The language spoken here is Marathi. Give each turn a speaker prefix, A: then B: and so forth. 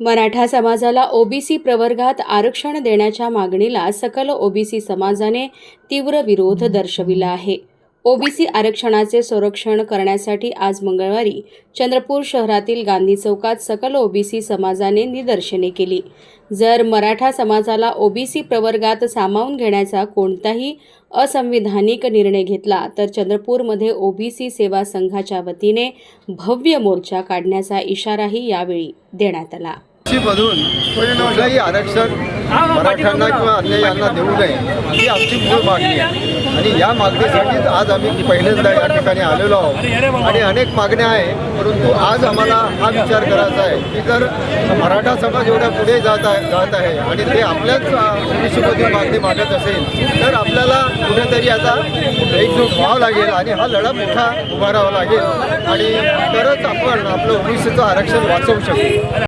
A: मराठा समाजाला ओबीसी प्रवर्गात आरक्षण देण्याच्या मागणीला सकल ओबीसी समाजाने तीव्र विरोध दर्शविला आहे. ओबीसी आरक्षणाचे संरक्षण करण्यासाठी आज मंगळवारी चंद्रपूर शहरातील गांधी चौकात सकल ओबीसी समाजाने निदर्शने केली. जर मराठा समाजाला ओबीसी प्रवर्गात सामावून घेण्याचा कोणताही असंविधानिक निर्णय घेतला तर चंद्रपूरमध्ये ओबीसी सेवा संघाच्या वतीने भव्य मोर्चा काढण्याचा इशाराही यावेळी देण्यात आला.
B: मधून कुठलंही आरक्षण मराठ्यांना किंवा अन्य यांना देऊ नये ही आमची मूळ मागणी आहे. आणि या मागणीसाठीच आज आम्ही पहिल्यांदा या ठिकाणी आलेलो आहोत. आणि अनेक मागण्या आहे परंतु आज आम्हाला हा विचार करायचा आहे की जर मराठा समाज एवढ्या पुढे जात आहे जात आहे आणि ते आपल्याच ओबीसीमधील मागणी मागत असेल तर आपल्याला कुठेतरी आता एकजूट व्हावं लागेल आणि हा लढा मोठा उभारावा लागेल. आणि तरच आपण आपलं ओबीसीचं आरक्षण वाचवू शकू.